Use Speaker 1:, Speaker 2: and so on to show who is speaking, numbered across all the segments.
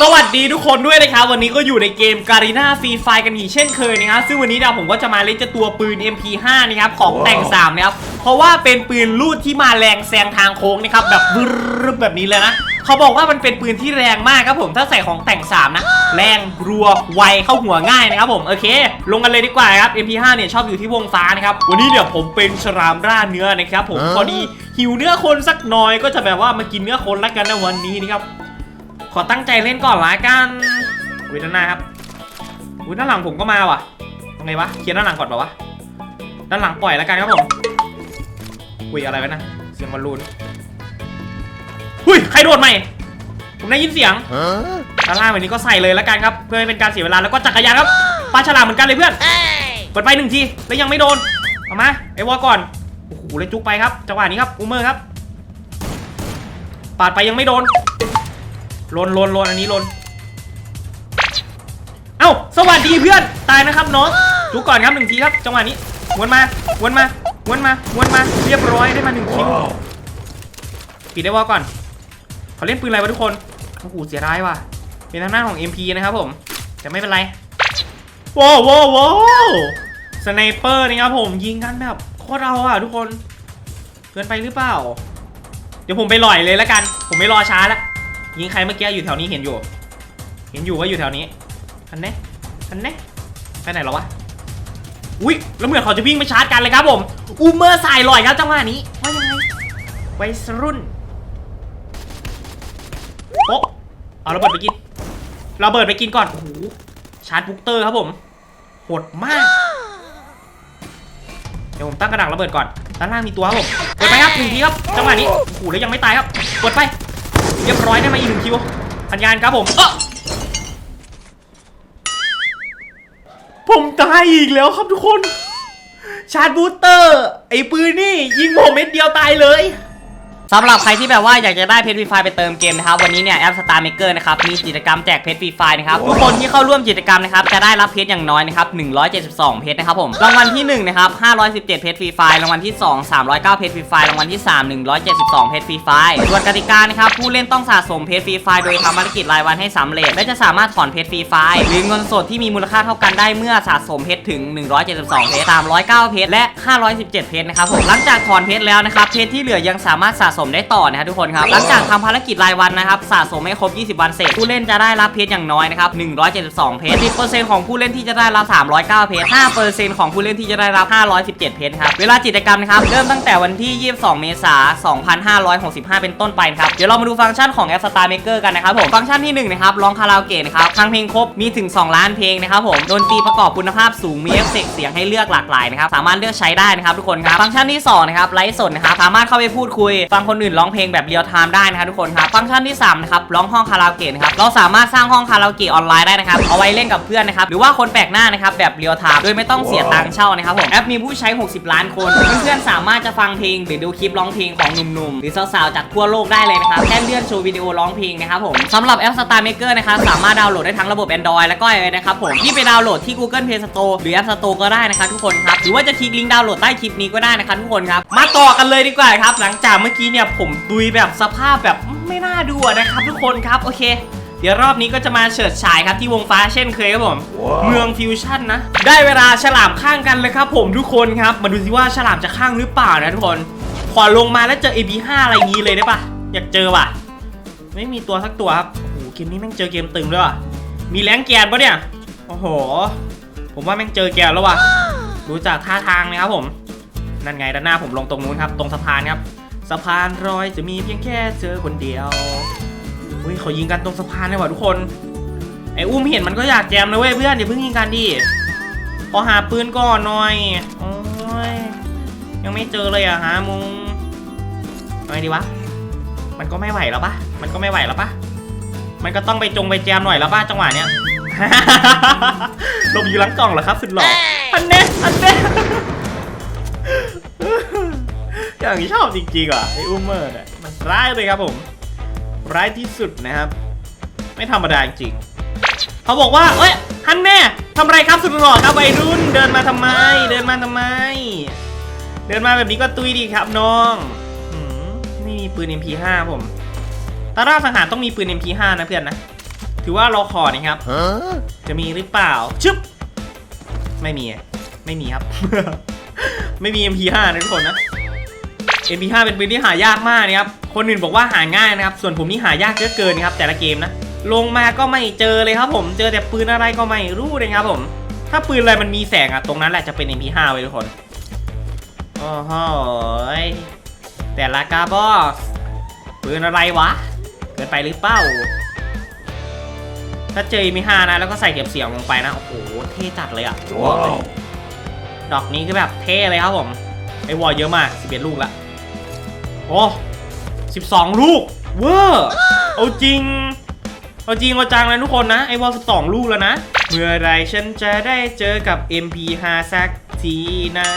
Speaker 1: สวัสดีทุกคนด้วยนะครับ วันนี้ก็อยู่ในเกมการีนาฟรีไฟกันอีกเช่นเคยนะครับ ซึ่งวันนี้นะผมก็จะมาเล่นจ้าตัวปืน MP5 นะครับของแต่ง3นะครับ เพราะว่าเป็นปืนลูดที่มาแรงแซงทางโค้งนะครับแบบบึ้บแบบนี้เลยนะเขาบอกว่ามันเป็นปืนที่แรงมากครับผมถ้าใส่ของแต่ง 3 นะ แรงรัวไวเข้าหัวง่ายนะครับผมโอเค ลงกันเลยดีกว่าครับ MP5 เนี่ยชอบอยู่ที่วงฟ้านะครับ วันนี้เดี๋ยวผมเป็นฉลามร่าเนื้อนะครับผมพอดีหิวเนื้อคนสักหน่อยก็จะแบบว่ามากินเนื้อคนละกันในวันนี้นะครับ ขอตั้งใจเล่นก่อนละกันอุ้ยด้านหน้าครับอุ้ยด้านหลังผมก็มาว่ะยังไงวะเคลียร์ด้านหลังก่อนเปล่าวะด้านหลังปล่อยแล้วกันครับผมอุ้ยอะไรวะนะเสียงบอลลูนอุ้ยใครโดดใหม่ผมได้ยินเสียงด้านล่างแบบนี้ก็ใส่เลยแล้วกันครับ เพื่อไม่เป็นการเสียเวลาแล้วก็จักรยานครับปลาฉลามเหมือนกันเลยเพื่อนเปิดไปหนึ่งทีแล้วยังไม่โดนเอามาไอ้วอลก่อนโอ้โหเลยจุกไปครับจังหวะนี้ครับอูเมอร์ครับปาดไปยังไม่โดน ลนลนลนอันนี้ลน เอ้า สวัสดีเพื่อน ตายนะครับน้องจุกก่อนครับหนึ่งทีครับ จังหวะนี้ วนมา วนมา วนมา วนมา เรียบร้อยได้มาหนึ่งคิว ปิดได้วอลก่อน เขาเล่นปืนอะไรวะทุกคน โอ้โห เสียดายว่ะ เป็นทางหน้าของ MP นะครับผม แต่ไม่เป็นไรว้าวว้าวว้าวสไนเปอร์นะครับผม ยิงกันแบบโคตรเอาอะทุกคน เกินไปหรือเปล่า เดี๋ยวผมไปลอยเลยแล้วกัน ผมไม่รอช้าแล้ว ยิงใครเมื่อกี้อยู่แถวนี้เห็นอยู่ เห็นอยู่ว่าอยู่แถวนี้ทันเน่ทันเน่ไปไหนแล้วะอุ้ยแล้วเหมือนเขาจะวิ่งไปชาร์จกันเลยครับผม อูเมอร์สายลอยครับจังหวะนี้ว่ายังไงวัยรุ่นโอ๊ะเอาระเบิดไปกินระเบิดไปกินก่อนโอ้โหชาร์จบุกเตอร์ครับผมโหดมาก เดี๋ยวผมตั้งกระดักระเบิดก่อนด้านล่างมีตัวครับผมกดไปครับหนึ่งทีครับจังหวะนี้โอ้โหแล้วยังไม่ตายครับกดไป เรียบร้อยได้มาอีกหนึ่งคิวพันยานครับผมเอ้อผมตายอีกแล้วครับทุกคน ชาร์จบูสเตอร์ ไอ้ปืนนี่ ยิงผมเม็ดเดียวตายเลย สำหรับใครที่แบบว่าอยากจะได้เพชรฟรีไฟไปเติมเกมนะครับวันนี้เนี่ยแอป Star Maker นะครับมีกิจกรรมแจกเพชรฟรีไฟนะครับทุกคนที่เข้าร่วมกิจกรรมนะครับจะได้รับเพชรอย่างน้อยนะครับ172 เพชรนะครับผมรางวัลที่1นะครับ517 เพชรฟรีไฟรางวัลที่ 2 309 เพชรฟรีไฟรางวัลที่ 3 172 เพชรฟรีไฟส่วนกติกานะครับผู้เล่นต้องสะสมเพชรฟรีไฟโดยทำภารกิจรายวันให้สำเร็จและจะสามารถถอนเพชรฟรีไฟหรือเงินสดที่มีมูลค่าเท่ากันได้เมื่อสะสมเพชรถึง 172 เพชร309 เพชรและ 517 เพชรนะครับผมหลังจากถอนเพชรแล้วนะครับเพชรที่เหลือยังสามารถสะสมได้ต่อนะครับทุกคนครับหลังจากทำภารกิจรายวันนะครับสะสมให้ครบ 20 วันเสร็จผู้เล่นจะได้รับเพชรอย่างน้อยนะครับ172 เพชร10%ของผู้เล่นที่จะได้รับ 309 เพชร5%ของผู้เล่นที่จะได้รับ 517 เพชรครับเวลากิจกรรมนะครับเริ่มตั้งแต่วันที่ 22 เมษายน 2565 เป็นต้นไปครับเดี๋ยวเรามาดูฟังก์ชันของแอป Star Maker กันนะครับผมฟังก์ชันที่1นะครับร้องคาราโอเกะนะครับฟังเพลงครบมีถึง 2 ล้านเพลงนะครับผมดนตรีประกอบคุณภาพสูงมีเอฟเฟกต์เสียงให้เลือกหลากหลายนะครับสามารถเลือกใช้ได้นะครับทุกคนครับฟังก์ชันที่2นะครับไลฟ์สดนะครับสามารถเข้าไปพูดคุยฟังคคนอื่นร้องเพลงแบบเรียลไทม์ได้นะครับทุกคนครับฟังก์ชันที่3นะครับร้องห้องคาราโอเกะนะครับเราสามารถสร้างห้องคาราโอเกะออนไลน์ได้นะครับเอาไว้เล่นกับเพื่อนนะครับหรือว่าคนแปลกหน้านะครับแบบเรียลไทม์โดยไม่ต้องเสียตังค์เช่านะครับผมแอปมีผู้ใช้ 60 ล้านคนเพื่อนๆสามารถจะฟังเพลงหรือดูคลิปร้องเพลงของหนุ่มๆหรือสาวๆจากทั่วโลกได้เลยนะครับแค่เลื่อนโชว์วิดีโอร้องเพลงนะครับผมสำหรับแอป Star Maker นะครับสามารถดาวน์โหลดได้ทั้งระบบ Android และก็ iOS นะครับผมที่ไปดาวน์โหลดที่ Google Play Store หรือ App Store ก็ได้นะครับทุกคนครับหรือว่าจะคลิกลิงก์ดาวน์โหลดใต้คลิปนี้ก็ได้นะครับทุกคนครับมาต่อกันเลยดีกว่าครับหลังจากเมื่อกี้เนี่ยผมดุยแบบสภาพแบบไม่น่าดูอะนะครับทุกคนครับโอเค เดี๋ยวรอบนี้ก็จะมาเฉิดฉายครับที่วงฟ้าเช่นเคยครับผม เมืองฟิวชั่นนะ ได้เวลาฉลามข้างกันเลยครับผมทุกคนครับ มาดูสิว่าฉลามจะข้างหรือเปล่านะทุกคน ขอลงมาแล้วเจอ AB5 อะไรอย่างนี้เลยได้ปะอยากเจอว่ะ ไม่มีตัวสักตัวครับ โอ้โหเกมนี้แม่งเจอเกมตึงด้วยว่ะ มีแรงแกนปะเนี่ย โอ้โห ผมว่าแม่งเจอแกนแล้วว่ะดูจากท่าทางนะครับผม นั่นไงด้านหน้าผมลงตรงนู้นครับ ตรงสะพานครับสะพานรอยจะมีเพียงแค่เจอคนเดียวอุ้ยเขายิงกันตรงสะพานเลยว่ะทุกคน ไอ้อุ้มเห็นมันก็อยากแจมนะเว้ยเพื่อนอย่าเพิ่งยิงกันดิขอหาปืนก่อนหน่อย โอ้ย ยังไม่เจอเลยอะฮะมุงเอาไงดีวะ มันก็ไม่ไหวแล้วปะมันก็ไม่ไหวแล้วปะมันก็ต้องไปจงไปแจมหน่อยแล้วป่ะจังหวะเนี้ยหลบอยู่หลังกล่องเหรอครับ สุดหล่ออันเนี้ยอันเนี้ย อย่างที่ชอบจริงๆอะไอ้อุ้มเมอร์เนี่ยมันร้ายเลยครับผม ร้ายที่สุดนะครับ ไม่ธรรมดาจริงๆเขาบอกว่าเอ้ยฮันแน่ทำอะไรครับสุดหล่อครับวัยรุ่นเดินมาทำไม เดินมาทำไม เดินมาแบบนี้ก็ตุยดีครับน้องอืมไม่มีปืน MP5 ผมตาราสังหารต้องมีปืน MP5 นะเพื่อนนะ ถือว่าเราขอนะครับจะมีหรือเปล่าชึบไม่มี ไม่มีครับ ไม่มี MP5 นะทุกคนนะ MP5 เป็นปืนที่หายากมากนะครับ คนอื่นบอกว่าหาง่ายนะครับ ส่วนผมนี่หายากเยอะเกินนะครับแต่ละเกมนะ ลงมาก็ไม่เจอเลยครับผม เจอแต่ปืนอะไรก็ไม่รู้เลยครับผม ถ้าปืนอะไรมันมีแสงอะตรงนั้นแหละจะเป็น MP5 ไว้ทุกคนโอ้โหยแต่ละกาบอสปืนอะไรวะ เกินไปหรือเปล่า ถ้าเจอ MP5 นะแล้วก็ใส่เก็บเสียงลงไปนะ โอ้โห เท่จัดเลยอะบอกเลยดอกนี้คือแบบเท่เลยครับผมไอ้วอลเยอะมาก11ลูกละโอ้12 ลูก เวอร์ เอาจริง เอาจริงเอาจังเลยทุกคนนะ ไอ้วอล12 ลูกแล้วนะ เมื่อไรฉันจะได้เจอกับ MP5 สักทีนะ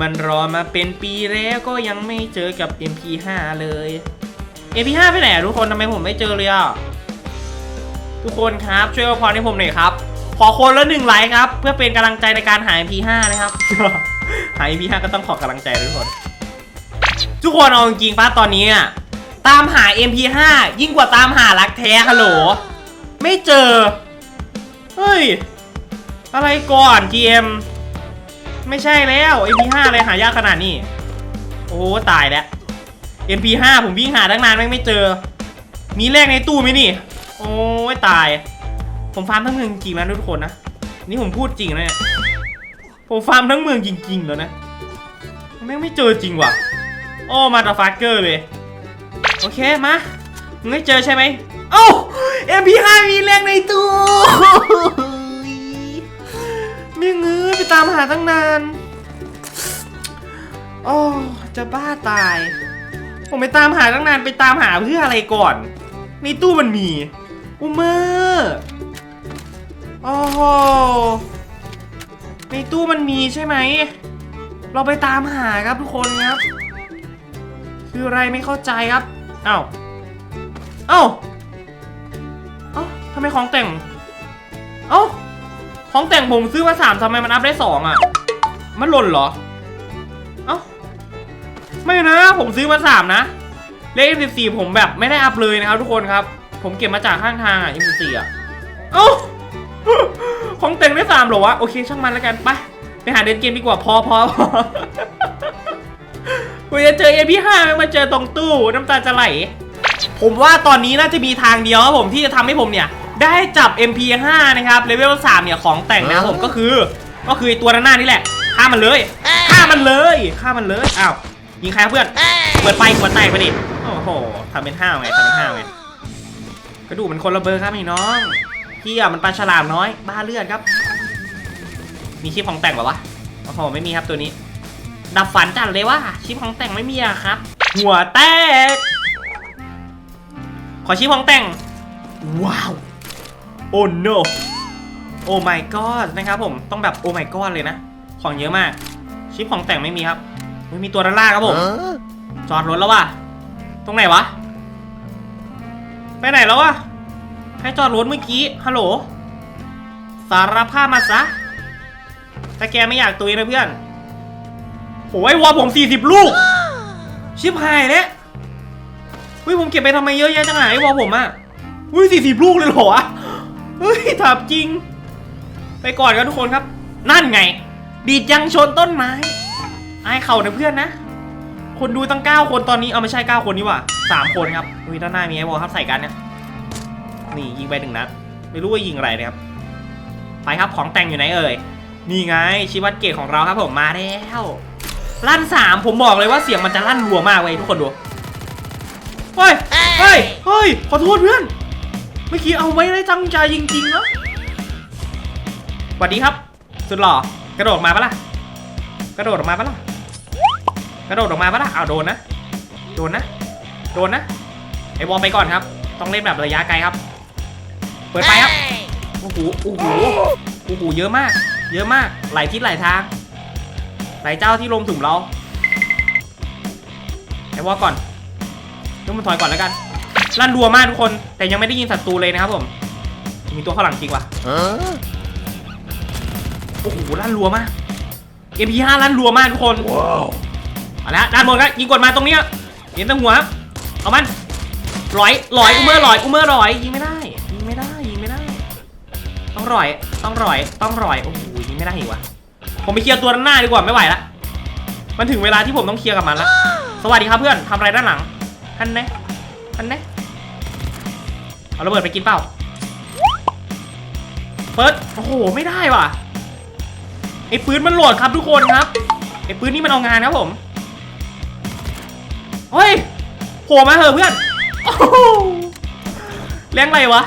Speaker 1: มันรอมาเป็นปีแล้วก็ยังไม่เจอกับ MP5 เลย MP5 ไปไหนทุกคนทำไมผมไม่เจอเลยอะ ทุกคนครับช่วยอวยพรให้ผมหน่อยครับ ขอคนละหนึ่งไลค์ครับ เพื่อเป็นกำลังใจในการหา MP5 นะครับ หา MP5 ก็ต้องขอกำลังใจทุกคน ทุกคนเอาจริงๆป้าตอนนี้อะตามหา MP5 ยิ่งกว่าตามหารักแท้ฮัลโหล ไม่เจอ เฮ้ย อะไรก่อน GM ไม่ใช่แล้ว MP5 อะไรหายากขนาดนี้ โอ้ตายแล้ว MP5 ผมวิ่งหาตั้งนานแม่งไม่เจอ มีเลขในตู้ไหมนี่ โอ้ยตาย ผมฟาร์มทั้งเมืองจริงแล้วนะทุกคนนะ นี่ผมพูดจริงนะเนี่ยผมฟาร์มทั้งเมืองจริงๆแล้วนะแม่งไม่เจอจริงว่ะ โอ้มาตาฟาเกอร์เลย โอเคมามึงไม่เจอใช่ไหมโอ้เอ้า MP5 มีเลขในตู้ไม่งื้อไปตามหาตั้งนานโอ้จะบ้าตาย ผมไปตามหาตั้งนานไปตามหาเพื่ออะไรก่อน ในตู้มันมี อุมเมอร์โอ้ในตู้มันมีใช่ไหม เราไปตามหาครับทุกคนครับ คืออะไรไม่เข้าใจครับเอ้าเอ้าเอ้าทำไมของแต่ง เอ้าของแต่งผมซื้อมาสามทำไมมันอัพได้สองอะ มันหล่นเหรอ เอ้าไม่นะผมซื้อมาสามนะเลข M14 ผมแบบไม่ได้อัพเลยนะครับทุกคนครับ ผมเก็บมาจากข้างทางอะ M14 อะเอ้าของแต่งได้สามเหรอวะโอเคช่างมันแล้วกันไปไปหาเดนเกมดีกว่าพอพอพอ กูจะเจอ MP5 มาเจอตรงตู้น้ำตาจะไหล ผมว่าตอนนี้น่าจะมีทางเดียวครับผมที่จะทำให้ผมเนี่ย ได้จับ MP5 นะครับเลเวล3เนี่ยของแต่งนะครับผมก็คือ ก็คือไอ้ตัวด้านหน้านี่แหละฆ่ามันเลยฆ่ามันเลยฆ่ามันเลยอ้าวยิงใครครับเพื่อนเปิดไฟหัวแตกไปดิโอ้โหทำเป็นห้าวไงทำเป็นห้าวไงกระดูกมันคนละเบอร์ครับพี่น้องเฮียมันปลาฉลามน้อย บ้าเลือดครับ มีชิปของแต่งเปล่าวะโอ้โหไม่มีครับตัวนี้ ดับฝันจัดเลยว่าชิปของแต่งไม่มีอะครับ หัวแตก ขอชิปของแต่ง ว้าว โอ้ no โอ้ my god นะครับผม ต้องแบบโอ้ my god เลยนะ ของเยอะมาก ชิปของแต่งไม่มีครับไม่มีตัวด้านล่างครับผม จอดรถแล้วว่ะ ตรงไหนวะ ไปไหนแล้ววะ ให้จอดรถเมื่อกี้ ฮัลโหล สารภาพมาซะถ้าแกไม่อยากตุยนะเพื่อน โอ้ยวอลผม 40 ลูก ชิบหายแล้วเฮ้ยผมเก็บไปทำไมเยอะแยะจังไงไอ้วอลผมอะเฮ้ย40 ลูกเลยเหรอวะเฮ้ยถามจริง ไปก่อนครับทุกคนครับ นั่นไง ดีดยังชนต้นไม้ไอ้เข่านะเพื่อนนะ คนดูตั้ง 9 คนตอนนี้เอาไม่ใช่ 9 คนนี่ว่า3คนครับอุ้ยด้านหน้ามีไอ้วอลครับใส่กันเนี่ยนี่ยิงไปหนึ่งนัดไม่รู้ว่ายิงอะไรนะครับไปครับของแต่งอยู่ไหนเอ่ยนี่ไงชีวัตเกตของเราครับผมมาแล้ว ลั่นสามผมบอกเลยว่าเสียงมันจะลั่นรัวมากเลยทุกคนดู เฮ้ย เฮ้ย เฮ้ย ขอโทษเพื่อน เมื่อกี้เอาไม่ได้ตั้งใจจริงๆนะสวัสดีครับ สุดหล่อกระโดดมาปะล่ะ กระโดดออกมาปะล่ะ กระโดดออกมาปะล่ะอ้าวโดนนะ โดนนะ โดนนะ ไอ้วอลไปก่อนครับ ต้องเล่นแบบระยะไกลครับ เปิดไปครับ โอ้โห โอ้โห โอ้โห เยอะมาก เยอะมาก หลายทิศหลายทาง หลายเจ้าที่ลงถุงเราไอ้วอก่อนต้องมันถอยก่อนแล้วกันลั่นรัวมากทุกคน แต่ยังไม่ได้ยินศัตรูเลยนะครับผม มีตัวข้างหลังจริงว่ะโอ้โหลั่นรัวมาก MP5 ลั่นรัวมากทุกคนเอาละด้านบนครับยิงกดมาตรงนี้ครับเห็นแตั้งหัวครับเอามันลอยลอยอุเมอร์ลอยอุเมอร์ลอยยิงไม่ได้ยิงไม่ได้ร่อยต้องร่อยต้องร่อยโอ้โหยิงไม่ได้อีกว่ะ ผมไปเคลียร์ตัวด้านหน้าดีกว่าไม่ไหวละมันถึงเวลาที่ผมต้องเคลียร์กับมันละสวัสดีครับเพื่อนทำอะไรด้านหลังทันไหนทันไหนเอาระเบิดไปกินเปล่าเปิดโอ้โหไม่ได้ว่ะไอ้ปืนมันโหลดครับทุกคนครับไอ้ปืนนี่มันเอางานครับผมเฮ้ยโผล่มาเหอะเพื่อนโอ้โหเลี้ยงอะไรวะ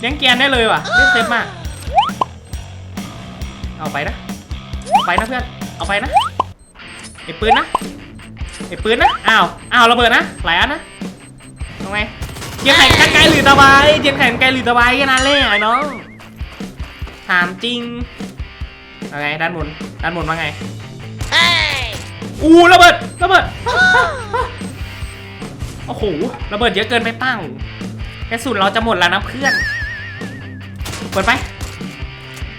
Speaker 1: เลี้ยงแกนได้เลยว่ะเล่นเซฟมากเอาไปนะ เอาไปนะเพื่อน เอาไปนะไอ้ปืนนะไอ้ปืนนะ อ้าว อ้าวระเบิดนะหลายอันนะทำไงเจียงแข่งกันไกลหรือตะไบเจียงแข่งไกลหรือตะไบแค่นั้นเลยไอ้น้อง ถามจริงอะไรด้านบน ด้านบนว่าไงอู้ระเบิด ระเบิด โอ้โห ระเบิดเยอะเกินไปเป้ากระสุนเราจะหมดแล้วนะเพื่อน เปิดไป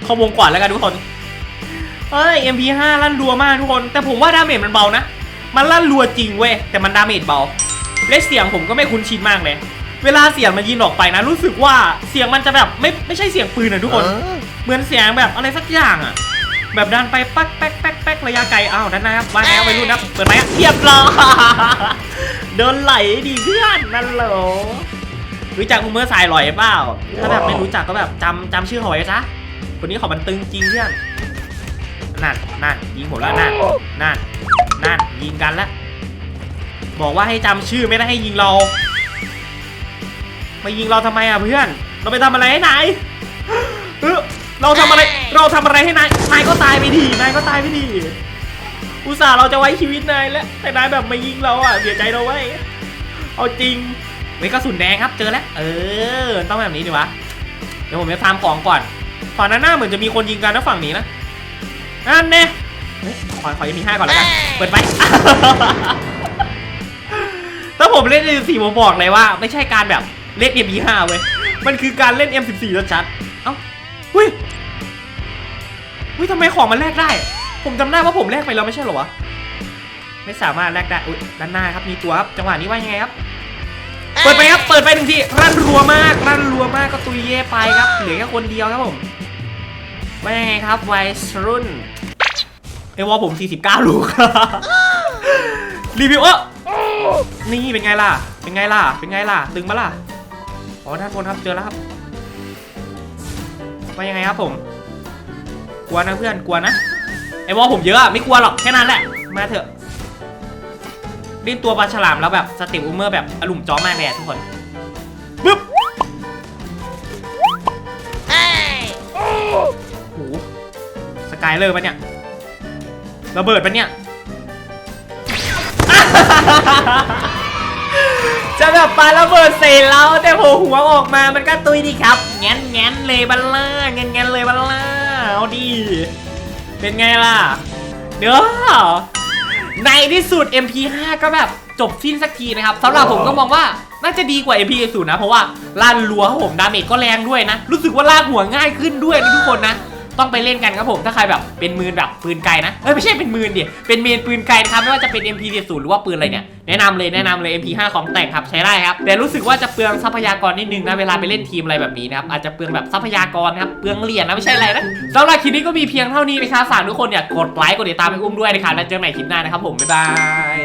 Speaker 1: เข้าวงก่อนแล้วกันทุกคน เอ้ย MP5 ลั่นรัวมากทุกคน แต่ผมว่าดาเมจมันเบานะ มันลั่นรัวจริงเว้ย แต่มันดาเมจเบา และเสียงผมก็ไม่คุ้นชินมากเลย เวลาเสียงมันยินออกไปนะ รู้สึกว่าเสียงมันจะแบบไม่ไม่ใช่เสียงปืนนะทุกคน เหมือนเสียงแบบอะไรสักอย่างอะแบบดันไปปักแป๊กแป๊กแป๊กระยะไกลอ้าวด้านหน้าครับว่าไงครับวัยรุ่นครับเปิดไหมครับเทียบร้อยโดนไหลดีเพื่อนนั่นเหรอรู้จักอุเมอร์สายลอยเปล่าถ้าแบบไม่รู้จักก็แบบจำจำชื่อเขาไว้ซะคนนี้เขามันตึงจริงเพื่อน นั่นนั่นยิงผมแล้วนั่นนั่นนั่นยิงกันแล้วบอกว่าให้จำชื่อไม่ได้ให้ยิงเรามายิงเราทำไมอะเพื่อน เราไปทำอะไรให้นายเออเราทำอะไรเราทำอะไรให้นายนายก็ตายไปดีนายก็ตายไปดีอุตส่าห์เราจะไว้ชีวิตนายแล้วแต่นายแบบมายิงเราอะเสียใจเราไว้ยเอาจริงเฮ้ยกระสุนแดงครับเจอแล้ว เออ ต้องแบบนี้ดิวะ เดี๋ยวผมจะฟาร์มของก่อน ฝั่งนั้นหน้าเหมือนจะมีคนยิงกันนะฝั่งนี้นะ นั่นแน่เฮ้ยขอขอยังมีห้าก่อนแล้วกัน เปิดไป ถ้าผมเล่น M14 ผมบอกเลยว่า ไม่ใช่การแบบเล่น M25 เว้ย มันคือการเล่น M14 ชัดๆเอ้าหุ้ยหุ้ยทำไมของมันแลกได้ ผมจำได้ว่าผมแลกไปแล้วไม่ใช่เหรอวะ ไม่สามารถแลกได้ อุ้ยด้านหน้าครับ มีตัวครับ จังหวะนี้ว่ายังไงครับ เปิดไปครับ เปิดไปหนึ่งที รันรัวมาก รันรัวมาก ก็ตุยเย่ไปครับ เหลือแค่คนเดียวครับผม ว่ายังไงครับวัยรุ่นเอวอผม 49 ลูกรีวิวเออนี่เป็นไงล่ะ เป็นไงล่ะ เป็นไงล่ะตึงมาล่ะ อ๋อด้านบนครับ เจอแล้วครับว่ายังไงครับผม กลัวนะเพื่อน กลัวนะ ไอวอลผมเยอะอะไม่กลัวหรอก แค่นั้นแหละ มาเถอะรีบตัวปลาฉลามแล้วแบบสเต็ปอูเมอร์แบบอลุ่มจ้อมากเลยทุกคน กายเลอร์ปะเนี่ยระเบิดปะเนี่ยจะแบบปาระเบิดใส่เราแต่โผล่หัวออกมามันก็ตุยดีครับแง้นแง้นเลยบัลล่าแง้นแง้นเลยบัลล่าเอาดี เป็นไงล่ะ เดี๋ยวในที่สุด MP5 ก็แบบจบสิ้นสักทีนะครับสำหรับผมก็มองว่าน่าจะดีกว่า MP0 นะ เพราะว่าลั่นรัวครับผมดาเมจก็แรงด้วยนะ รู้สึกว่าลากหัวง่ายขึ้นด้วยนะทุกคนนะ ต้องไปเล่นกันครับผม ถ้าใครแบบเป็นมือแบบปืนไกลนะ เอ้ยไม่ใช่เป็นมือดิเป็นเมนปืนไกลนะครับไม่ว่าจะเป็น MP40 หรือว่าปืนอะไรเนี่ยแนะนำเลยแนะนำเลย MP5 ของแต่งครับใช้ได้ครับ แต่รู้สึกว่าจะเปลืองทรัพยากรนิดนึงนะเวลาไปเล่นทีมอะไรแบบนี้นะครับอาจจะเปลืองแบบทรัพยากรนะครับเปลืองเหรียญนะไม่ใช่อะไรนะสำหรับคลิปนี้ก็มีเพียงเท่านี้นะครับฝากทุกคนเนี่ยกดไลค์กดติดตามให้อุ้มด้วยนะครับแล้วเจอกันใหม่คลิปหน้านะครับผมบ๊ายบาย